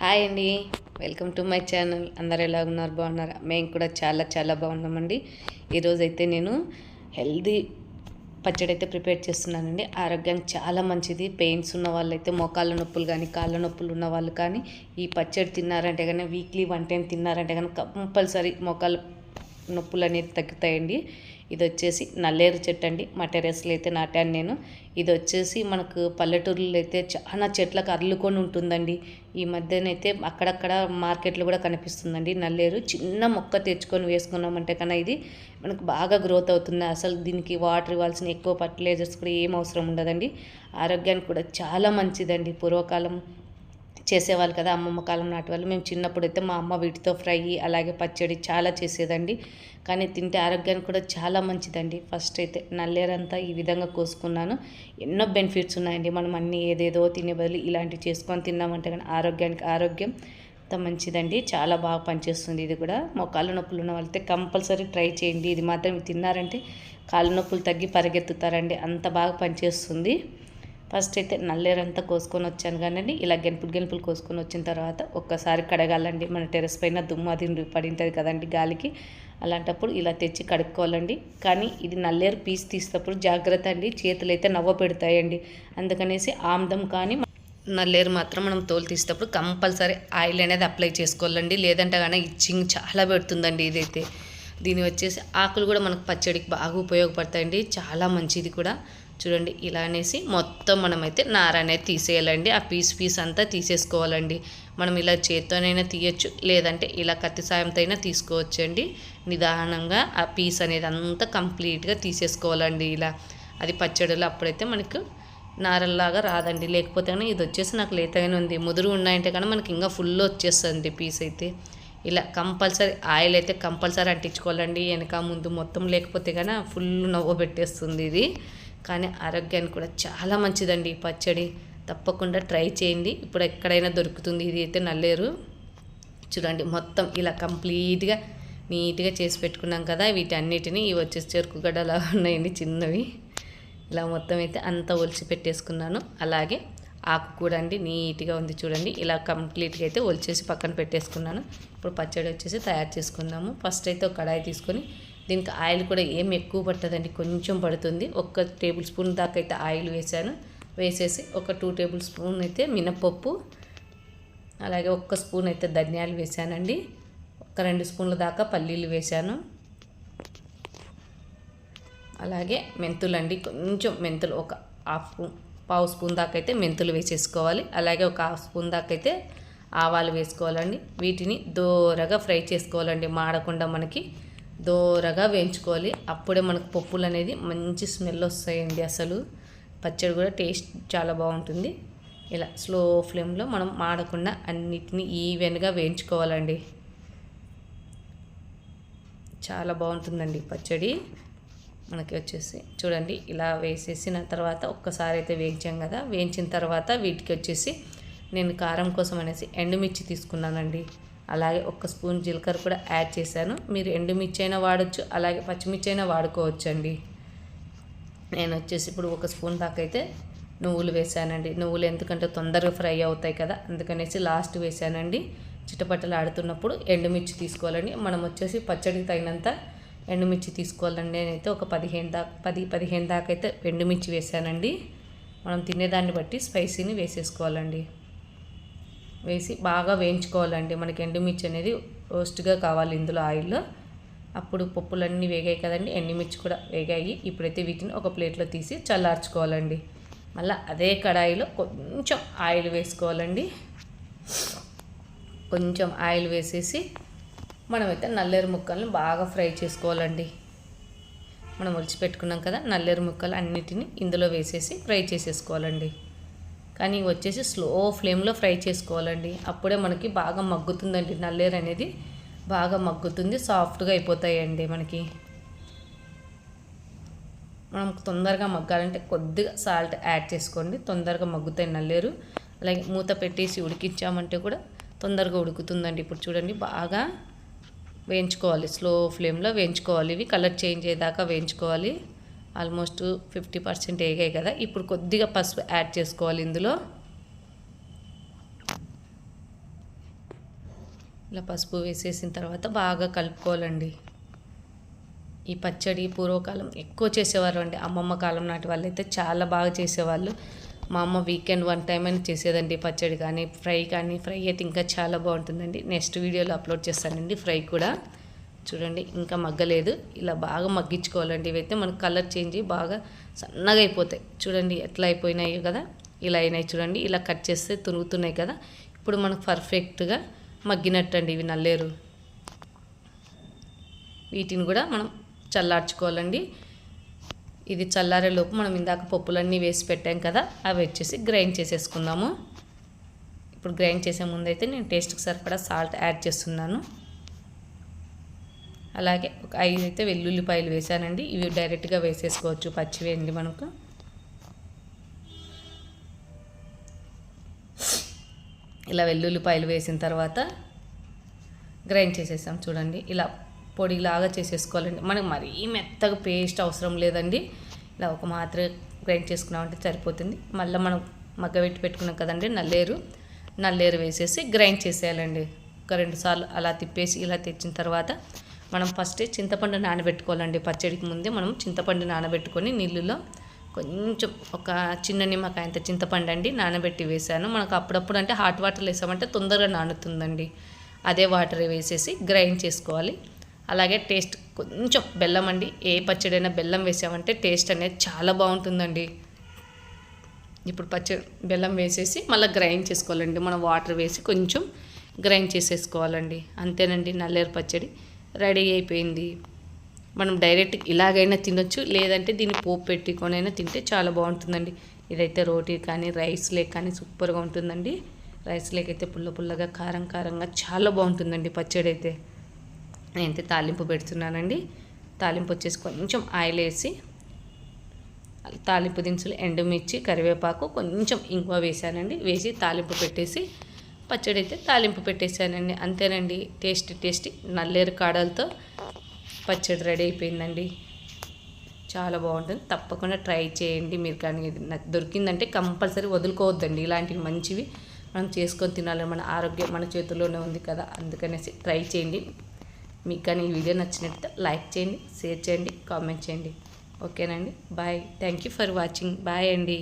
Hi అండి. Welcome to my channel. అందరు ఎలా ఉన్నారు? బాగున్నారా? మేము కూడా చాలా చాలా బాగున్నామండి. ఈరోజు అయితే నేను హెల్దీ పచ్చడి అయితే ప్రిపేర్ చేస్తున్నానండి. ఆరోగ్యానికి చాలా మంచిది. పెయిన్స్ ఉన్న వాళ్ళైతే మోకాళ్ళ నొప్పులు కానీ కాళ్ళ నొప్పులు ఉన్న వాళ్ళు కానీ ఈ పచ్చడి తిన్నారంటే కానీ వీక్లీ వన్ టైం తిన్నారంటే కానీ కంపల్సరీ మోకాళ్ళ నొప్పులు అనేది తగ్గుతాయండి. ఇది వచ్చేసి నల్లేరు చెట్టు అండి మా టెరెస్లో అయితే నాటాను నేను. ఇది వచ్చేసి మనకు పల్లెటూరులో అయితే చాలా చెట్లకు అల్లుకొని ఉంటుందండి. ఈ మధ్యనైతే అక్కడక్కడ మార్కెట్లో కూడా కనిపిస్తుందండి. నల్లేరు చిన్న మొక్క తెచ్చుకొని వేసుకున్నామంటే కన్నా ఇది మనకు బాగా గ్రోత్ అవుతుంది. అసలు దీనికి వాటర్ ఇవ్వాల్సిన ఎక్కువ ఫర్టిలైజర్స్ కూడా ఏం అవసరం ఉండదండి. ఆరోగ్యానికి కూడా చాలా మంచిదండి. పూర్వకాలం చేసేవాళ్ళు కదా అమ్మమ్మ కాలం నాటి వాళ్ళు. మేము చిన్నప్పుడు అయితే మా అమ్మ వీటితో ఫ్రై అలాగే పచ్చడి చాలా చేసేదండి. కానీ తింటే ఆరోగ్యానికి కూడా చాలా మంచిదండి. ఫస్ట్ అయితే నల్లేరంతా ఈ విధంగా కోసుకున్నాను. ఎన్నో బెనిఫిట్స్ ఉన్నాయండి. మనం అన్నీ ఏదేదో తినే బదులు ఇలాంటివి చేసుకొని తిన్నామంటే కానీ ఆరోగ్యానికి ఆరోగ్యం అంత మంచిదండి. చాలా బాగా పనిచేస్తుంది ఇది కూడా. కాళ్ళ నొప్పులు ఉన్న వాళ్ళైతే కంపల్సరీ ట్రై చేయండి. ఇది మాత్రం తిన్నారంటే కాళ్ళ నొప్పులు తగ్గి పరిగెత్తుతారండి. అంత బాగా పనిచేస్తుంది. ఫస్ట్ అయితే నల్లేరంతా కోసుకొని వచ్చాను కానీ ఇలా గెనుపులు గెనుపులు కోసుకొని వచ్చిన తర్వాత ఒక్కసారి కడగాలండి. మన టెరెస్ పైన దుమ్ము అది పడి ఉంటుంది కదండి గాలికి. అలాంటప్పుడు ఇలా తెచ్చి కడుక్కోవాలండి. కానీ ఇది నల్లేరు పీస్ తీసేటప్పుడు జాగ్రత్త అండి. చేతులు అయితే నవ్వ పెడతాయండి. అందుకనేసి ఆమ్దం కానీ నల్లేరు మాత్రం మనం తోలు తీసేటప్పుడు కంపల్సరీ ఆయిల్ అనేది అప్లై చేసుకోవాలండి. లేదంటే కానీ ఇచ్చింగ్ చాలా పెడుతుందండి ఇదైతే. దీని వచ్చేసి ఆకులు కూడా మనకు పచ్చడికి బాగా ఉపయోగపడతాయండి. చాలా మంచిది కూడా. చూడండి ఇలా అనేసి మొత్తం మనమైతే నార అనేది తీసేయాలండి. ఆ పీస్ పీస్ అంతా తీసేసుకోవాలండి. మనం ఇలా చేత్తోనైనా తీయచ్చు లేదంటే ఇలా కత్తి సాయంతో అయినా తీసుకోవచ్చు అండి నిదానంగా ఆ పీస్ అనేది అంతా కంప్లీట్గా తీసేసుకోవాలండి ఇలా. అది పచ్చడిలో అప్పుడైతే మనకు నారల్లాగా రాదండి. లేకపోతే కానీ ఇది వచ్చేసి నాకు లేతగానే ఉంది. ముదురు ఉన్నాయంటే కానీ మనకి ఇంకా ఫుల్ వచ్చేస్తుంది పీస్ అయితే. ఇలా కంపల్సరీ ఆయిల్ అయితే కంపల్సరీ అంటించుకోవాలండి. వెనక ముందు మొత్తం లేకపోతే కానీ ఫుల్ నవ్వు పెట్టేస్తుంది ఇది. కానీ ఆరోగ్యానికి కూడా చాలా మంచిదండి ఈ పచ్చడి. తప్పకుండా ట్రై చేయండి. ఇప్పుడు ఎక్కడైనా దొరుకుతుంది. ఇది అయితే నల్లేరు. చూడండి మొత్తం ఇలా కంప్లీట్గా నీట్గా చేసి పెట్టుకున్నాం కదా వీటన్నిటిని ఇవి వచ్చేసి చెరుకు గడ్డలా ఉన్నాయండి చిన్నవి. ఇలా మొత్తం అయితే అంతా ఒలిచి పెట్టేసుకున్నాను. అలాగే ఆకు కూడా అండి నీట్గా ఉంది చూడండి. ఇలా కంప్లీట్గా అయితే ఒలిచేసి పక్కన పెట్టేసుకున్నాను. ఇప్పుడు పచ్చడి వచ్చేసి తయారు చేసుకున్నాము ఫస్ట్ అయితే ఒక కడాయి తీసుకొని దీనికి ఆయిల్ కూడా ఏం ఎక్కువ పట్టదండి కొంచెం పడుతుంది. ఒక్క టేబుల్ స్పూన్ దాకా అయితే ఆయిల్ వేసాను వేసేసి ఒక టూ టేబుల్ స్పూన్ అయితే మినపప్పు అలాగే ఒక్క స్పూన్ అయితే ధనియాలు వేసానండి ఒక రెండు స్పూన్ల దాకా పల్లీలు వేసాను అలాగే మెంతులు అండి కొంచెం మెంతులు ఒక హాఫ్ పావు స్పూన్ దాకా అయితే మెంతులు వేసేసుకోవాలి. అలాగే ఒక హాఫ్ స్పూన్ దాకా అయితే ఆవాలు వేసుకోవాలండి. వీటిని దోరగా ఫ్రై చేసుకోవాలండి మాడకుండా మనకి. దోరగా వేయించుకోవాలి. అప్పుడే మనకు పప్పులు అనేది మంచి స్మెల్ వస్తాయండి అసలు. పచ్చడి కూడా టేస్ట్ చాలా బాగుంటుంది. ఇలా స్లో ఫ్లేమ్లో మనం మాడకుండా అన్నిటినీ ఈవెన్గా వేయించుకోవాలండి. చాలా బాగుంటుందండి పచ్చడి. మనకి వచ్చేసి చూడండి ఇలా వేసేసిన తర్వాత ఒక్కసారి అయితే వేయించాం కదా. వేయించిన తర్వాత వీటికి వచ్చేసి నేను కారం కోసం అనేసి ఎండుమిర్చి తీసుకున్నానండి. అలాగే ఒక స్పూన్ జీలకర్ర కూడా యాడ్ చేశాను. మీరు ఎండుమిర్చి అయినా వాడచ్చు అలాగే పచ్చిమిర్చి అయినా వాడుకోవచ్చండి. నేను వచ్చేసి ఇప్పుడు ఒక స్పూన్ దాకా అయితే నువ్వులు వేసానండి నువ్వులు ఎందుకంటే తొందరగా ఫ్రై అవుతాయి కదా అందుకనేసి లాస్ట్ వేసానండి చిట్టపట్టలు ఆడుతున్నప్పుడు ఎండుమిర్చి తీసుకోవాలండి. మనం వచ్చేసి పచ్చడికి తగినంత ఎండుమిర్చి తీసుకోవాలండి. నేనైతే ఒక పదిహేను దాకా పది పదిహేను దాకా అయితే ఎండుమిర్చి వేసానండి మనం తినేదాన్ని బట్టి స్పైసీని వేసేసుకోవాలండి. వేసి బాగా వేయించుకోవాలండి. మనకి ఎండుమిర్చి అనేది రోస్ట్గా కావాలి ఇందులో ఆయిల్లో అప్పుడు పప్పులన్నీ వేగాయి కదండి. ఎండుమిర్చి కూడా వేగాయి. ఇప్పుడైతే వీటిని ఒక ప్లేట్లో తీసి చల్లార్చుకోవాలండి. మళ్ళీ అదే కడాయిలో కొంచెం ఆయిల్ వేసుకోవాలండి. కొంచెం ఆయిల్ వేసేసి మనమైతే నల్లేరు ముక్కలను బాగా ఫ్రై చేసుకోవాలండి. మనం ఒలిచిపెట్టుకున్నాం కదా నల్లేరు ముక్కలు అన్నిటిని ఇందులో వేసేసి ఫ్రై చేసేసుకోవాలండి. కానీ వచ్చేసి స్లో ఫ్లేమ్లో ఫ్రై చేసుకోవాలండి. అప్పుడే మనకి బాగా మగ్గుతుందండి. నల్లేరు అనేది బాగా మగ్గుతుంది. సాఫ్ట్గా అయిపోతాయండి మనకి. మనం తొందరగా మగ్గాలంటే కొద్దిగా సాల్ట్ యాడ్ చేసుకోండి. తొందరగా మగ్గుతాయి నల్లేరు. అలాగే మూత పెట్టేసి ఉడికించామంటే కూడా తొందరగా ఉడుకుతుందండి. ఇప్పుడు చూడండి బాగా వేయించుకోవాలి. స్లో ఫ్లేమ్లో వేయించుకోవాలి. ఇవి కలర్ చేంజ్ అయ్యేదాకా వేయించుకోవాలి. ఆల్మోస్ట్ ఫిఫ్టీ పర్సెంట్ వేగాయి కదా. ఇప్పుడు కొద్దిగా పసుపు యాడ్ చేసుకోవాలి ఇందులో. ఇలా పసుపు వేసేసిన తర్వాత బాగా కలుపుకోవాలండి. ఈ పచ్చడి పూర్వకాలం ఎక్కువ చేసేవారు అండి. అమ్మమ్మ కాలం నాటి వాళ్ళు అయితే చాలా బాగా చేసేవాళ్ళు. మా అమ్మ వీకెండ్ వన్ టైం అని చేసేదండి పచ్చడి కానీ ఫ్రై కానీ ఫ్రై అయితే ఇంకా చాలా బాగుంటుందండి. నెక్స్ట్ వీడియోలో అప్లోడ్ చేస్తానండి ఫ్రై కూడా. చూడండి ఇంకా మగ్గలేదు. ఇలా బాగా మగ్గించుకోవాలండి. ఇవైతే మనకు కలర్ చేంజ్ బాగా సన్నగా అయిపోతాయి. చూడండి ఎట్లా అయిపోయినాయి కదా. ఇలా అయినాయి చూడండి ఇలా కట్ చేస్తే తురుగుతున్నాయి కదా. ఇప్పుడు మనకు పర్ఫెక్ట్గా మగ్గినట్టండి ఇవి నల్లేరు. వీటిని కూడా మనం చల్లార్చుకోవాలండి. ఇది చల్లారేలోపు మనం ఇందాక పప్పులన్నీ వేసి పెట్టాం కదా అవి వచ్చేసి గ్రైండ్ చేసేసుకుందాము. ఇప్పుడు గ్రైండ్ చేసే ముందు అయితే నేను టేస్ట్కి సరిపడా సాల్ట్ యాడ్ చేస్తున్నాను. అలాగే ఒక ఐదు అయితే వెల్లుల్లిపాయలు వేసానండి ఇవి డైరెక్ట్గా వేసేసుకోవచ్చు పచ్చివి అండి మనకు. ఇలా వెల్లుల్లిపాయలు వేసిన తర్వాత గ్రైండ్ చేసేసాం చూడండి. ఇలా పొడిలాగా చేసేసుకోవాలండి. మనకు మరీ మెత్తగా పేస్ట్ అవసరం లేదండి. ఇలా ఒక మాత్ర గ్రైండ్ చేసుకున్నామంటే సరిపోతుంది. మళ్ళీ మనం మగ్గబెట్టి పెట్టుకున్నాం కదండి నల్లేరు. నల్లేరు వేసేసి గ్రైండ్ చేసేయాలండి. ఒక రెండు సార్లు అలా తిప్పేసి ఇలా తెచ్చిన తర్వాత మనం ఫస్ట్ చింతపండు నానబెట్టుకోవాలండి. పచ్చడికి ముందే మనం చింతపండు నానబెట్టుకొని నీళ్ళలో కొంచెం ఒక చిన్న నిమ్మకాయంత చింతపండు అండి నానబెట్టి వేసాను మనకు అప్పుడప్పుడు అంటే హాట్ వాటర్ వేసామంటే తొందరగా నానుతుందండి. అదే వాటర్ వేసేసి గ్రైండ్ చేసుకోవాలి. అలాగే టేస్ట్ కొంచెం బెల్లం అండి. ఏ పచ్చడైనా బెల్లం వేసామంటే టేస్ట్ అనేది చాలా బాగుంటుందండి. ఇప్పుడు పచ్చడి బెల్లం వేసేసి మళ్ళీ గ్రైండ్ చేసుకోవాలండి. మనం వాటర్ వేసి కొంచెం గ్రైండ్ చేసేసుకోవాలండి. అంతేనండి నల్లేరు పచ్చడి. రెడీ అయిపోయింది. మనం డైరెక్ట్ ఇలాగైనా తినొచ్చు లేదంటే దీన్ని పోపు పెట్టుకొనైనా తింటే చాలా బాగుంటుందండి. ఇదైతే రోటీ కానీ రైస్ లేక్ కానీ సూపర్గా ఉంటుందండి. రైస్ లేక్ అయితే పుల్ల పుల్లగా కారం కారంగా చాలా బాగుంటుందండి పచ్చడి అయితే. నేనైతే తాలింపు పెడుతున్నానండి. తాలింపు వచ్చేసి కొంచెం ఆయిల్ వేసి తాలింపు దినుసులు ఎండుమిర్చి కరివేపాకు కొంచెం ఇంగువ వేసానండి వేసి తాలింపు పెట్టేసి పచ్చడి అయితే తాలింపు పెట్టేశానండి. అంతేనండి. టేస్టీ టేస్టీ నల్లేరు కాడలతో పచ్చడి రెడీ అయిపోయిందండి. చాలా బాగుంటుంది. తప్పకుండా ట్రై చేయండి. మీరు కానీ దొరికిందంటే కంపల్సరీ వదులుకోవద్దండి. ఇలాంటివి మంచివి మనం చేసుకొని తినాలి మన ఆరోగ్యం మన చేతుల్లోనే ఉంది కదా. అందుకనేసి ట్రై చేయండి. మీకు కానీ ఈ వీడియో నచ్చినట్టు లైక్ చేయండి షేర్ చేయండి కామెంట్ చేయండి. ఓకేనండి. Bye. Thank you for watching. Bye అండి.